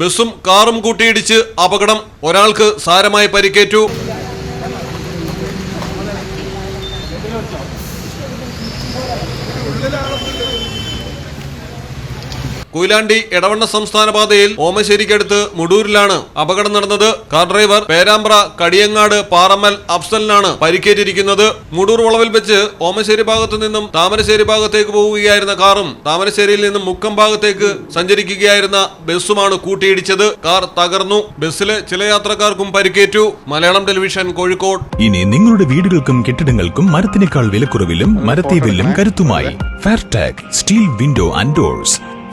ബസ്സും കാറും കൂട്ടിയിടിച്ച് അപകടം ഒരാൾക്ക് സാരമായി പരിക്കേറ്റു. കൊയിലാണ്ടി എടവണ്ണ സംസ്ഥാന പാതയിൽ ഓമശ്ശേരിക്കടുത്ത് മുടൂരിലാണ് അപകടം നടന്നത്. കാർ ഡ്രൈവർ പേരാമ്പ്ര കടിയങ്ങാട് പാറമ്മൽ അഫ്സലിനാണ് പരിക്കേറ്റിരിക്കുന്നത്. മുടൂർ വളവിൽ വെച്ച് ഓമശ്ശേരി ഭാഗത്തു നിന്നും താമരശ്ശേരി ഭാഗത്തേക്ക് പോവുകയായിരുന്ന കാറും താമരശ്ശേരിയിൽ നിന്നും മുക്കം ഭാഗത്തേക്ക് സഞ്ചരിക്കുകയായിരുന്ന ബസ്സുമാണ് കൂട്ടിയിടിച്ചത്. കാർ തകർന്നു. ബസ്സിലെ ചില യാത്രക്കാർക്കും പരിക്കേറ്റു. മലയാളം ടെലിവിഷൻ കോഴിക്കോട്. ഇനി നിങ്ങളുടെ വീടുകൾക്കും കെട്ടിടങ്ങൾക്കും മരത്തിനേക്കാൾ വിലക്കുറവിലും മരത്തീവിലും കരുത്തുമായി. Fairtag steel window and doors